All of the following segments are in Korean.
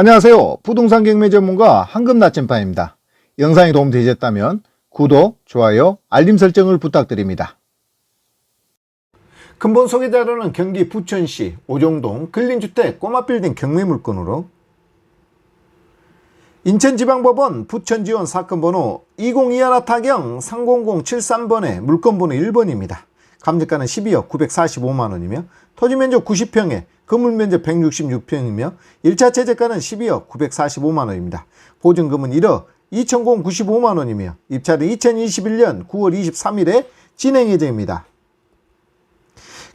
안녕하세요. 부동산 경매 전문가 황금 나침반입니다. 영상이 도움되셨다면 구독, 좋아요, 알림 설정을 부탁드립니다. 근본 소개 자료는 경기 부천시 오종동 근린주택 꼬마빌딩 경매 물건으로 인천지방법원 부천지원 사건 번호 2021 타경 30073번에 물건 번호 1번입니다. 감정가는 12억 945만 원이며 토지 면적 90평에 건물 면적 166평이며 1차 최저가는 12억 945만 원입니다. 보증금은 1억 2,095만 원이며 입찰은 2021년 9월 23일에 진행 예정입니다.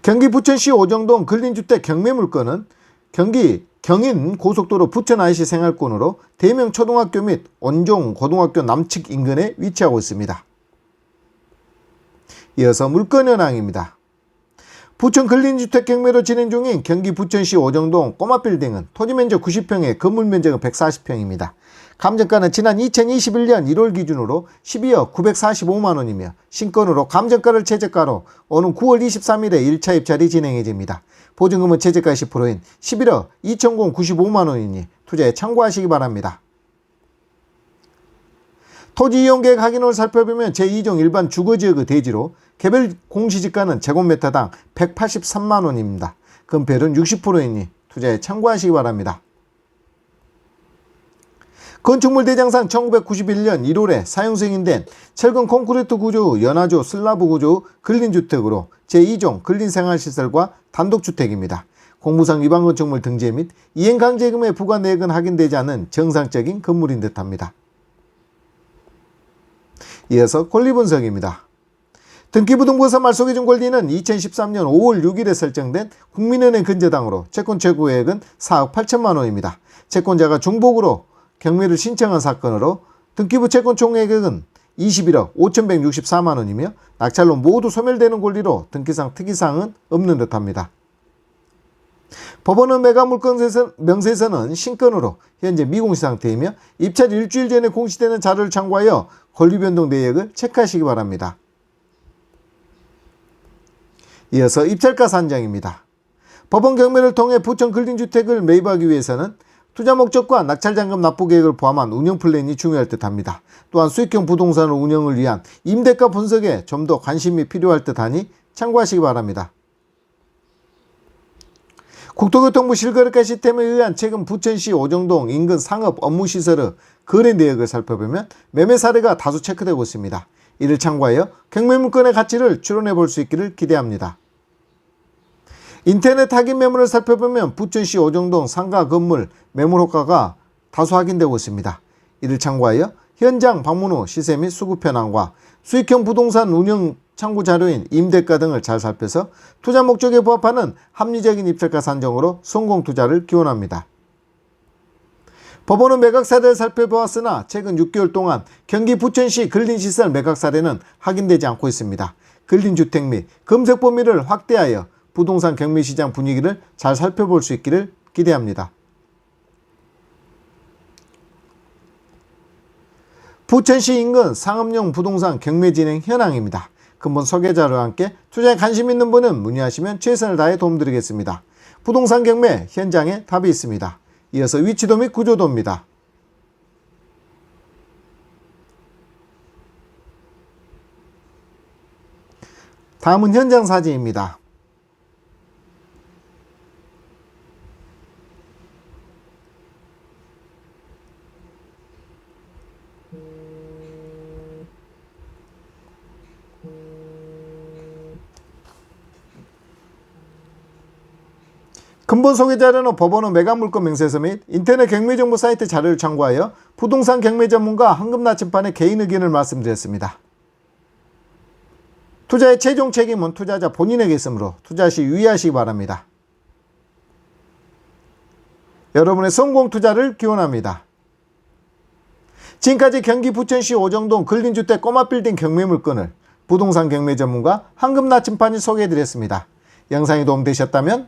경기 부천시 오정동 근린주택 경매 물건은 경기 경인 고속도로 부천 IC 생활권으로 대명 초등학교 및 원종 고등학교 남측 인근에 위치하고 있습니다. 이어서 물건 현황입니다. 부천 근린주택 경매로 진행 중인 경기 부천시 오정동 꼬마빌딩은 토지 면적 90평에 건물 면적은 140평입니다. 감정가는 지난 2021년 1월 기준으로 12억 945만 원이며 신건으로 감정가를 최저가로 오는 9월 23일에 1차 입찰이 진행해집니다. 보증금은 최저가 10%인 11억 2,095만 원이니 투자에 참고하시기 바랍니다. 토지 이용 계획 확인을 살펴보면 제2종 일반 주거지역의 대지로 개별 공시지가는 제곱미터당 183만 원입니다. 금별은 60%이니 투자에 참고하시기 바랍니다. 건축물 대장상 1991년 1월에 사용 승인된 철근 콘크리트 구조 연화조 슬라브 구조 근린주택으로 제2종 근린생활시설과 단독주택입니다. 공무상 위반 건축물 등재 및 이행 강제금의 부과 내역은 확인되지 않은 정상적인 건물인 듯합니다. 이어서 권리 분석입니다. 등기부등본사 말소기 준 권리는 2013년 5월 6일에 설정된 국민은행 근저당으로 채권 최고액은 4억 8천만 원입니다. 채권자가 중복으로 경매를 신청한 사건으로 등기부 채권 총액은 21억 5,164만 원이며 낙찰로 모두 소멸되는 권리로 등기상 특이사항은 없는 듯합니다. 법원은 매각 물건 명세서는 신건으로 현재 미공시 상태이며 입찰 일주일 전에 공시되는 자료를 참고하여 권리 변동 내역을 체크하시기 바랍니다. 이어서 입찰가 산정입니다. 법원 경매를 통해 부천 근린주택을 매입하기 위해서는 투자 목적과 낙찰자금 납부 계획을 포함한 운영 플랜이 중요할 듯 합니다. 또한 수익형 부동산을 운영을 위한 임대가 분석에 좀 더 관심이 필요할 듯 하니 참고하시기 바랍니다. 국토교통부 실거래가 시스템에 의한 최근 부천시 오정동 인근 상업 업무시설의 거래 내역을 살펴보면 매매 사례가 다수 체크되고 있습니다. 이를 참고하여 경매물건의 가치를 추론해 볼 수 있기를 기대합니다. 인터넷 확인 매물을 살펴보면 부천시 오정동 상가 건물 매물 호가가 다수 확인되고 있습니다. 이를 참고하여 현장 방문 후 시세 및 수급 현황과 수익형 부동산 운영 참고 자료인 임대가 등을 잘 살펴서 투자 목적에 부합하는 합리적인 입찰가 산정으로 성공 투자를 기원합니다. 법원은 매각 사례를 살펴보았으나 최근 6개월 동안 경기 부천시 근린시설 매각 사례는 확인되지 않고 있습니다. 근린주택 및 검색 범위를 확대하여 부동산 경매시장 분위기를 잘 살펴볼 수 있기를 기대합니다. 부천시 인근 상업용 부동산 경매 진행 현황입니다. 근본 소개자료와 함께 투자에 관심 있는 분은 문의하시면 최선을 다해 도움드리겠습니다. 부동산 경매 현장에 답이 있습니다. 이어서 위치도 및 구조도입니다. 다음은 현장 사진입니다. 근본 소개 자료는 법원은 매각 물건 명세서 및 인터넷 경매 정보 사이트 자료를 참고하여 부동산 경매 전문가 황금 나침반의 개인 의견을 말씀드렸습니다. 투자의 최종 책임은 투자자 본인에게 있으므로 투자 시 유의하시기 바랍니다. 여러분의 성공 투자를 기원합니다. 지금까지 경기 부천시 오정동 근린주택 꼬마빌딩 경매 물건을 부동산 경매 전문가 황금 나침반이 소개해드렸습니다. 영상이 도움되셨다면